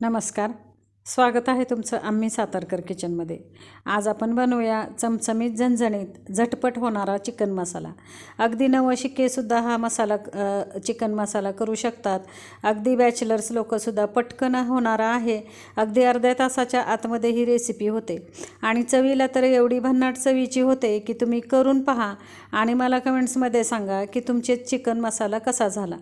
नमस्कार. स्वागत आहे तुमचं आम्ही सातारकर किचनमध्ये. आज आपण बनवूया चमचमीत झणझणीत झटपट होणारा चिकन मसाला. अगदी नवशिकेसुद्धा हा मसाला चिकन मसाला करू शकतात. अगदी बॅचलर्स लोकंसुद्धा पटकन होणारा आहे. अगदी अर्ध्या तासाच्या आतमध्ये ही रेसिपी होते. आणि चवीला तर एवढी भन्नाट चवीची होते की तुम्ही करून पहा आणि मला कमेंट्समध्ये सांगा की तुमचे चिकन मसाला कसा झाला.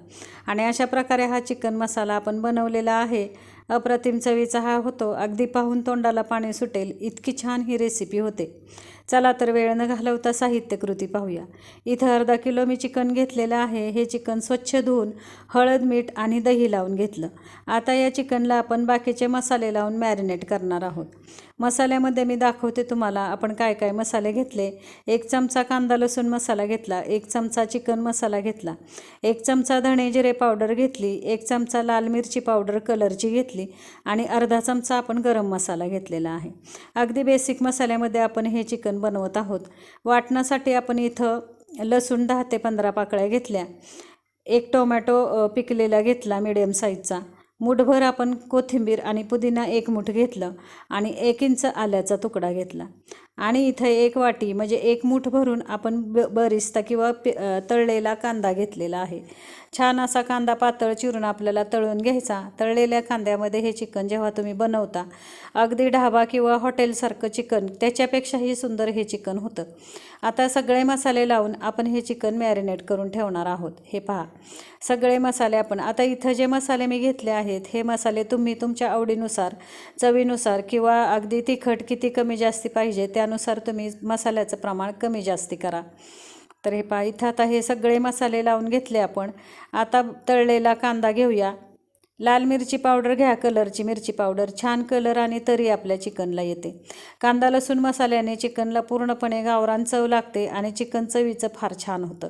आणि अशा प्रकारे हा चिकन मसाला आपण बनवलेला आहे. अप्रतिम चवीचा हा होतो. अगदी पाहून तोंडाला पाणी सुटेल. इतकी छान ही रेसिपी होते. चला तर वेळ न घालवता साहित्यकृती पाहूया. इथं अर्धा किलो मी चिकन घेतलेलं आहे. हे चिकन स्वच्छ धुवून हळद मीठ आणि दही लावून घेतलं. आता या चिकनला आपण बाकीचे मसाले लावून मॅरिनेट करणार आहोत. मसाल्यामध्ये मी दाखवते तुम्हाला आपण काय काय मसाले घेतले. एक चमचा कांदा लसूण मसाला घेतला. एक चमचा चिकन मसाला घेतला. एक चमचा धणे जिरे पावडर घेतली. एक चमचा लाल मिरची पावडर कलरची घेतली. आणि अर्धा चमचा आपण गरम मसाला घेतलेला आहे. अगदी बेसिक मसाल्यामध्ये आपण हे चिकन बनवत आहोत. वाटण्यासाठी आपण इथं लसूण दहा ते पंधरा पाकळ्या घेतल्या. एक टोमॅटो पिकलेला घेतला मिडियम साईजचा मुठभर आपण कोथिंबीर आणि पुदिना एक मुठ घेतलं आणि एक इंच आल्याचा तुकडा घेतला. आणि इथं एक वाटी म्हणजे एक मूठ भरून आपण ब बरिस्ता किंवा पि तळलेला कांदा घेतलेला आहे. छान असा कांदा पातळ चिरून आपल्याला तळून घ्यायचा. तळलेल्या कांद्यामध्ये हे चिकन जेव्हा तुम्ही बनवता अगदी ढाबा किंवा हॉटेलसारखं चिकन त्याच्यापेक्षाही सुंदर हे चिकन होतं. आता सगळे मसाले लावून आपण हे चिकन मॅरिनेट करून ठेवणार आहोत. हे पहा. सगळे मसाले आपण आता इथं जे मसाले मी घेतले आहेत हे मसाले तुम्ही तुमच्या आवडीनुसार चवीनुसार किंवा अगदी तिखट किती कमी जास्ती पाहिजे त्या त्यानुसार तुम्ही मसाल्याचं प्रमाण कमी जास्ती करा. तर हे पहा इथं आता हे सगळे मसाले लावून घेतले आपण. आता तळलेला कांदा घेऊया. लाल मिरची पावडर घ्या कलरची मिरची पावडर. छान कलर आणि तरी आपल्या चिकनला येते. कांदा लसूण मसाल्याने चिकनला पूर्णपणे गावरान चव लागते आणि चिकन चवीचं फार छान होतं.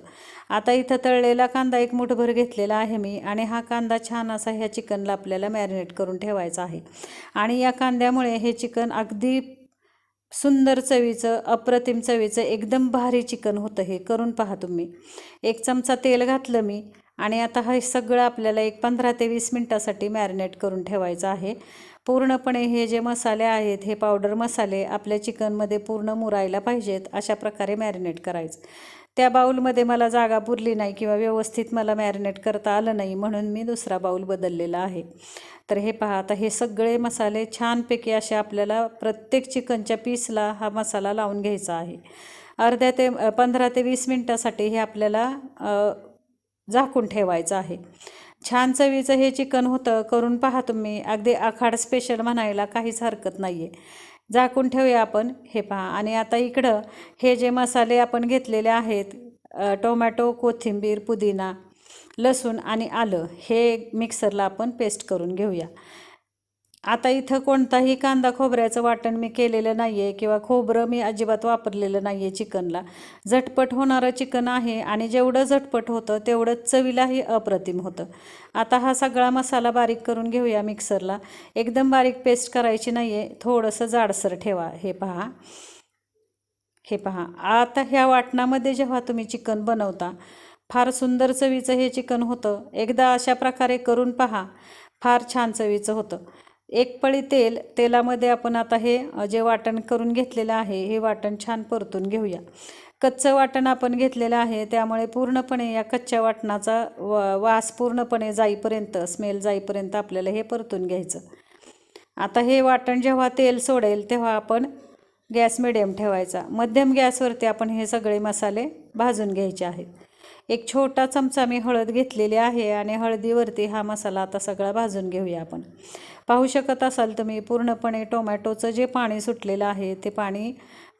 आता इथं तळलेला कांदा एक मुठभर घेतलेला आहे मी आणि हा कांदा छान असा ह्या चिकनला आपल्याला मॅरिनेट करून ठेवायचा आहे. आणि या कांद्यामुळे हे चिकन अगदी सुंदर चवीचं अप्रतिम चवीचं एकदम भारी चिकन होतं हे करून पहा तुम्ही. एक चमचा तेल घातलं मी आणि आता हे सगळं आपल्याला एक पंधरा ते वीस मिनटासाठी मॅरिनेट करून ठेवायचं आहे. पूर्णपणे हे जे मसाले आहेत हे पावडर मसाले आपल्या चिकनमध्ये पूर्ण मुरायला पाहिजेत अशा प्रकारे मॅरिनेट करायचं. त्या बाऊलमध्ये मला जागा पुरली नाही किंवा व्यवस्थित मला मॅरिनेट करता आलं नाही म्हणून मी दुसरा बाऊल बदललेला आहे. तर हे पहा आता हे सगळे मसाले छानपैकी असे आपल्याला प्रत्येक चिकनच्या पीसला हा मसाला लावून घ्यायचा आहे. अर्ध्या ते पंधरा ते वीस मिनटासाठी हे आपल्याला झाकून ठेवायचं आहे. छान चवीचं हे चिकन होतं करून पहा तुम्ही. अगदी आखाड स्पेशल म्हणायला काहीच हरकत नाही आहे झाकून ठेवूया आपण. हे पहा. आणि आता इकडं हे जे मसाले आपण घेतलेले आहेत टोमॅटो कोथिंबीर पुदिना लसूण आणि आलं हे मिक्सरला आपण पेस्ट करून घेऊया. आता इथं कोणताही कांदा खोबऱ्याचं वाटण मी केलेलं नाही आहे किंवा खोबरं मी अजिबात वापरलेलं नाही आहे चिकनला. झटपट होणारं चिकन आहे आणि जेवढं झटपट होतं तेवढं चवीलाही अप्रतिम होतं. आता हा सगळा मसाला बारीक करून घेऊया मिक्सरला. एकदम बारीक पेस्ट करायची नाही आहे थोडंसं जाडसर ठेवा. हे पहा. हे पहा. आता ह्या वाटणामध्ये जेव्हा तुम्ही चिकन बनवता फार सुंदर चवीचं हे चिकन होतं. एकदा अशा प्रकारे करून पहा. फार छान चवीचं होतं. एक पळी तेल तेलामध्ये आपण आता हे जे वाटण करून घेतलेलं आहे हे वाटण छान परतून घेऊया. कच्चं वाटण आपण घेतलेलं आहे त्यामुळे पूर्णपणे या कच्च्या वाटणाचा व वास पूर्णपणे जाईपर्यंत स्मेल जाईपर्यंत आपल्याला हे परतून घ्यायचं. आता हे वाटण जेव्हा तेल सोडेल तेव्हा आपण गॅस मिडियम ठेवायचा. मध्यम गॅसवरती आपण हे सगळे मसाले भाजून घ्यायचे आहेत. एक छोटा चमचा मी हळद घेतलेली आहे आणि हळदीवरती हा मसाला आता सगळा भाजून घेऊया आपण. पाहू शकत असाल तुम्ही पूर्णपणे टोमॅटोचं जे पाणी सुटलेलं आहे ते पाणी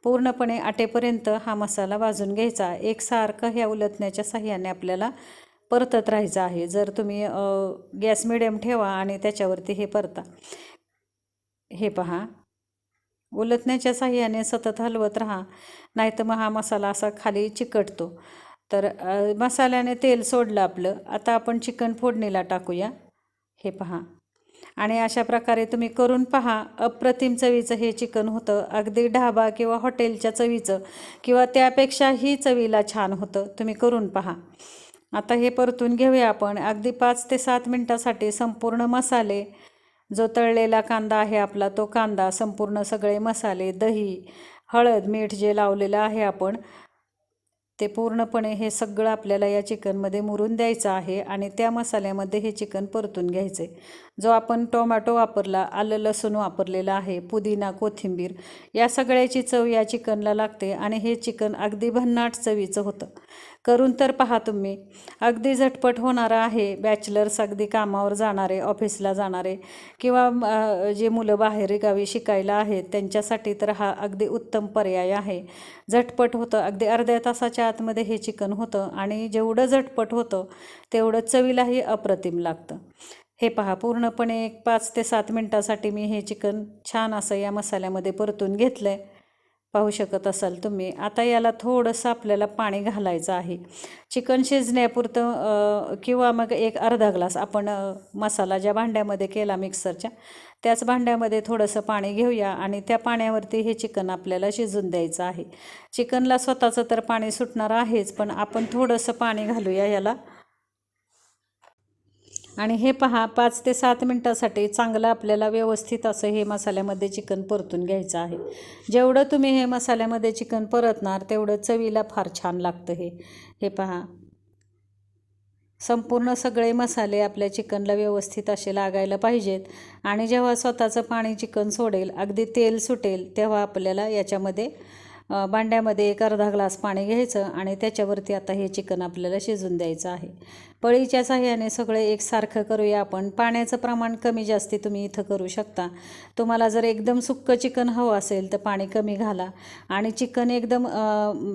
पूर्णपणे आटेपर्यंत हा मसाला भाजून घ्यायचा. एकसारखं ह्या उलटण्याच्या साह्याने आपल्याला परतत राहायचं आहे. जर तुम्ही गॅस मिडियम ठेवा आणि त्याच्यावरती हे परता. हे पहा. उलटण्याच्या साह्याने सतत हलवत राहा नाहीतर मग हा मसाला असा खाली चिकटतो. तर मसाल्याने तेल सोडलं आपलं. आता आपण चिकन फोडणीला टाकूया. हे पहा. आणि अशा प्रकारे तुम्ही करून पहा. अप्रतिम चवीचं हे चिकन होतं. अगदी ढाबा किंवा हॉटेलच्या चवीचं किंवा त्यापेक्षाही चवीला छान होतं. तुम्ही करून पहा. आता हे परतून घेऊया आपण. अगदी पाच ते सात मिनटासाठी संपूर्ण मसाले. जो तळलेला कांदा आहे आपला तो कांदा संपूर्ण सगळे मसाले दही हळद मीठ जे लावलेलं आहे आपण ते पूर्णपणे हे सगळं आपल्याला या चिकनमध्ये मुरून द्यायचं आहे आणि त्या मसाल्यामध्ये हे चिकन परतून घ्यायचे. जो आपण टोमॅटो वापरला आलं लसूण वापरलेलं आहे पुदिना कोथिंबीर या सगळ्याची चव या चिकनला लागते आणि हे चिकन अगदी भन्नाट चवीचं होतं. करून तर पहा तुम्ही. अगदी झटपट होणारं आहे बॅचलर्स अगदी कामावर जाणारे ऑफिसला जाणारे किंवा जे मुलं बाहेरगावी शिकायला आहेत त्यांच्यासाठी तर हा अगदी उत्तम पर्याय आहे. झटपट होतं अगदी अर्ध्या तासाच्या आतमध्ये हे चिकन होतं आणि जेवढं झटपट होतं तेवढं चवीलाही अप्रतिम लागतं. हे पहा पूर्णपणे एक पाच ते सात मिनटासाठी मी हे चिकन छान असं या मसाल्यामध्ये परतून घेतलं आहे पाहू शकत असाल तुम्ही. आता याला थोडंसं आपल्याला पाणी घालायचं आहे. चिकन शिजण्यापुरतं किंवा मग एक अर्धा ग्लास आपण मसाला ज्या भांड्यामध्ये केला मिक्सरच्या त्याच भांड्यामध्ये थोडंसं पाणी घेऊया आणि त्या पाण्यावरती हे चिकन आपल्याला शिजून द्यायचं आहे. चिकनला स्वतःचं तर पाणी सुटणार आहेच पण आपण थोडंसं पाणी घालूया याला. आणि हे पहा पाच ते सात मिनटासाठी चांगलं आपल्याला व्यवस्थित असं हे मसाल्यामध्ये चिकन परतून घ्यायचं आहे. जेवढं तुम्ही हे मसाल्यामध्ये चिकन परतणार तेवढं चवीला फार छान लागतं हे. हे पहा. संपूर्ण सगळे मसाले आपल्या चिकनला व्यवस्थित असे लागायला पाहिजेत. आणि जेव्हा स्वतःचं पाणी चिकन सोडेल अगदी तेल सुटेल तेव्हा आपल्याला याच्यामध्ये भांड्यामध्ये एक अर्धा ग्लास पाणी घ्यायचं आणि त्याच्यावरती आता हे चिकन आपल्याला शिजून द्यायचं आहे. पळीच्या साह्याने सगळे एकसारखं करूया आपण. पाण्याचं प्रमाण कमी जास्ती तुम्ही इथं करू शकता. तुम्हाला जर एकदम सुक्कं चिकन हवं असेल तर पाणी कमी घाला. आणि चिकन एकदम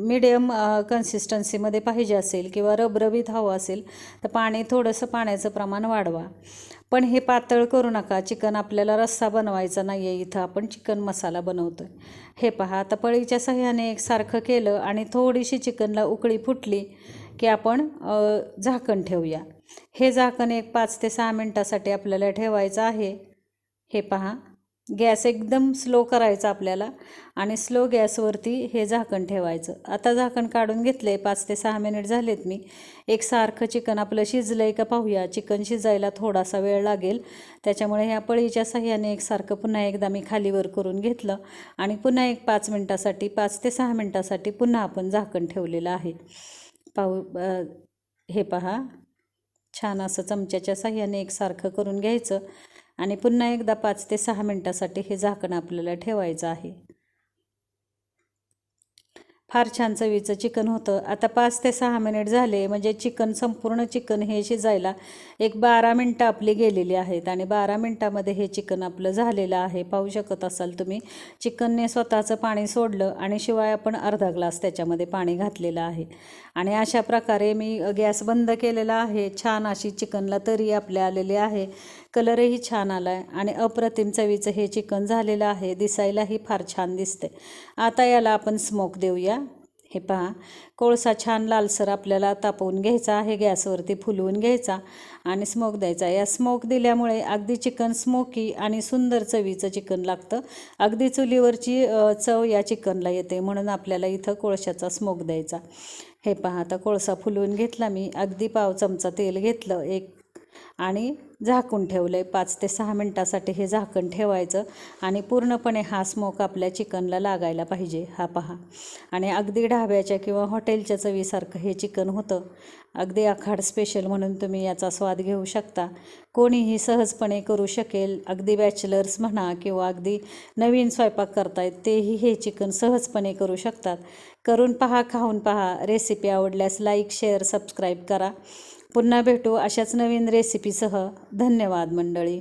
मिडियम कन्सिस्टन्सीमध्ये पाहिजे असेल किंवा रबरबीत हवं असेल तर पाणी थोडंसं पाण्याचं प्रमाण वाढवा. पण हे पातळ करू नका. चिकन आपल्याला रस्सा बनवायचा नाही आहे इथं. आपण चिकन मसाला बनवतो हे पहा आता पळीच्या सह्याने एकसारखं केलं आणि थोडीशी चिकनला उकळी फुटली की आपण झाकण ठेवूया. हे झाकण एक पाच ते सहा मिनटासाठी आपल्याला ठेवायचं आहे. हे पहा गॅस एकदम स्लो करायचा आपल्याला आणि स्लो गॅसवरती हे झाकण ठेवायचं. आता झाकण काढून घेतलं आहे पाच ते सहा मिनिट झालेत मी. एकसारखं चिकन आपलं शिजलं आहे का पाहूया. चिकन शिजायला थोडासा वेळ लागेल. त्याच्यामुळे ह्या पळीच्या साह्याने एकसारखं पुन्हा एकदा मी खालीवर करून घेतलं आणि पुन्हा एक पाच मिनटासाठी पाच ते सहा मिनटासाठी पुन्हा आपण झाकण ठेवलेलं आहे. पाहू हे पहा. छान असं चमच्याच्या साह्याने एकसारखं करून घ्यायचं. आणि पुन्हा एकदा पाच ते सहा मिनटासाठी हे झाकण आपल्याला ठेवायचं आहे. फार छान चवीचं चिकन होतं. आता पाच ते सहा मिनिट झाले म्हणजे चिकन संपूर्ण चिकन हे शिजायला एक बारा मिनटं आपली गेलेली आहेत आणि बारा मिनटामध्ये हे चिकन आपलं झालेलं आहे. पाहू शकत असाल तुम्ही चिकनने स्वतःचं पाणी सोडलं आणि शिवाय आपण अर्धा ग्लास त्याच्यामध्ये पाणी घातलेलं आहे. आणि अशा प्रकारे मी गॅस बंद केलेला आहे. छान अशी चिकनला तरी आपल्या आलेली आहे. कलरही छान आला आहे आणि अप्रतिम चवीचं हे चिकन झालेलं आहे दिसायलाही फार छान दिसते आता याला आपण स्मोक देऊया. हे पहा कोळसा छान लालसर आपल्याला तापवून घ्यायचा आहे गॅसवरती फुलवून घ्यायचा आणि स्मोक द्यायचा. या स्मोक दिल्यामुळे अगदी चिकन स्मोकी आणि सुंदर चवीचं चिकन लागतं. अगदी चुलीवरची चव या चिकनला येते म्हणून आपल्याला इथं कोळशाचा स्मोक द्यायचा. हे पहा आता कोळसा फुलवून घेतला मी. अगदी पाव चमचा तेल घेतलं एक आणि झाकून ठेवलं आहे पाच ते सहा मिनटासाठी हे झाकण ठेवायचं आणि पूर्णपणे हा स्मोक आपल्या चिकनला लागायला पाहिजे. हा पहा. आणि अगदी ढाब्याच्या किंवा हॉटेलच्या चवीसारखं हे चिकन होतं. अगदी आखाड स्पेशल म्हणून तुम्ही याचा स्वाद घेऊ शकता. कोणीही सहजपणे करू शकेल. अगदी बॅचलर्स म्हणा किंवा अगदी नवीन स्वयंपाक करतायत तेही हे चिकन सहजपणे करू शकतात. करून पहा खाऊन पहा. रेसिपी आवडल्यास लाईक शेअर सबस्क्राईब करा. पुन्हा भेटू अशाच नवीन रेसिपीसह. धन्यवाद मंडळी.